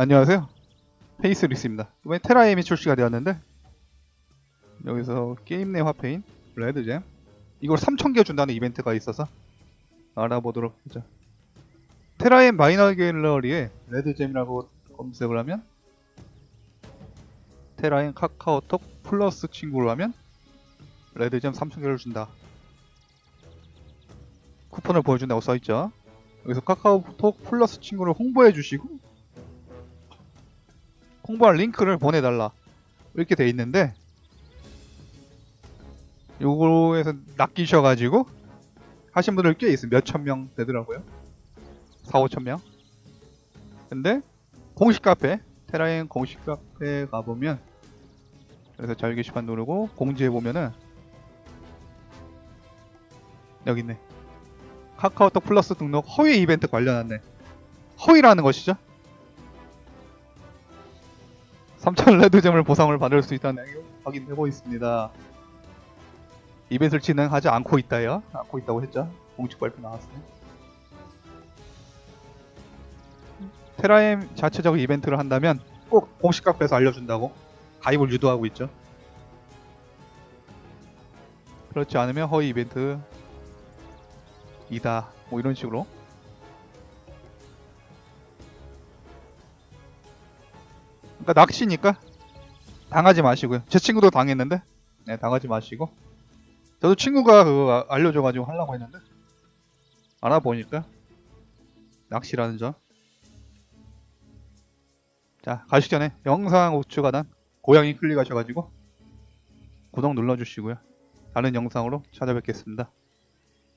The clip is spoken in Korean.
안녕하세요. 페이스리스입니다. 이번에 테라엠이 출시가 되었는데 여기서 게임 내 화폐인 레드잼 이걸 3,000개 준다는 이벤트가 있어서 알아보도록 하죠. 테라엠 마이너 갤러리에 레드잼이라고 검색을 하면 테라엠 카카오톡 플러스 친구를 하면 레드잼 3,000개를 준다. 쿠폰을 보여준다고 써있죠. 여기서 카카오톡 플러스 친구를 홍보해 주시고 홍보할 링크를 보내달라. 이렇게 돼 있는데 요거에서 낚이셔가지고 하신 분들 꽤 있어요. 몇천 명 되더라고요. 4, 5천 명. 근데 공식 카페 테라엔 공식 카페 가보면 그래서 자유 게시판 누르고 공지해 보면은 여기 있네. 카카오톡 플러스 등록 허위 이벤트 관련한네. 허위라는 것이죠 3,000 레드잼을 보상을 받을 수 있다는 내용 확인되고 있습니다. 이벤트를 진행하지 않고 있다요. 않고 있다고 했죠. 공식 발표 나왔어요. 테라엠 자체적인 이벤트를 한다면 꼭 공식 카페에서 알려준다고 가입을 유도하고 있죠. 그렇지 않으면 허위 이벤트 이다. 뭐 이런 식으로 그러니까 낚시니까 당하지 마시고요. 제 친구도 당했는데, 네, 당하지 마시고. 저도 친구가 그거 아- 알려줘가지고 하려고 했는데, 알아보니까 낚시라는 점. 자, 가시기 전에 영상 우측 하단 고양이 클릭하셔가지고 구독 눌러주시고요. 다른 영상으로 찾아뵙겠습니다.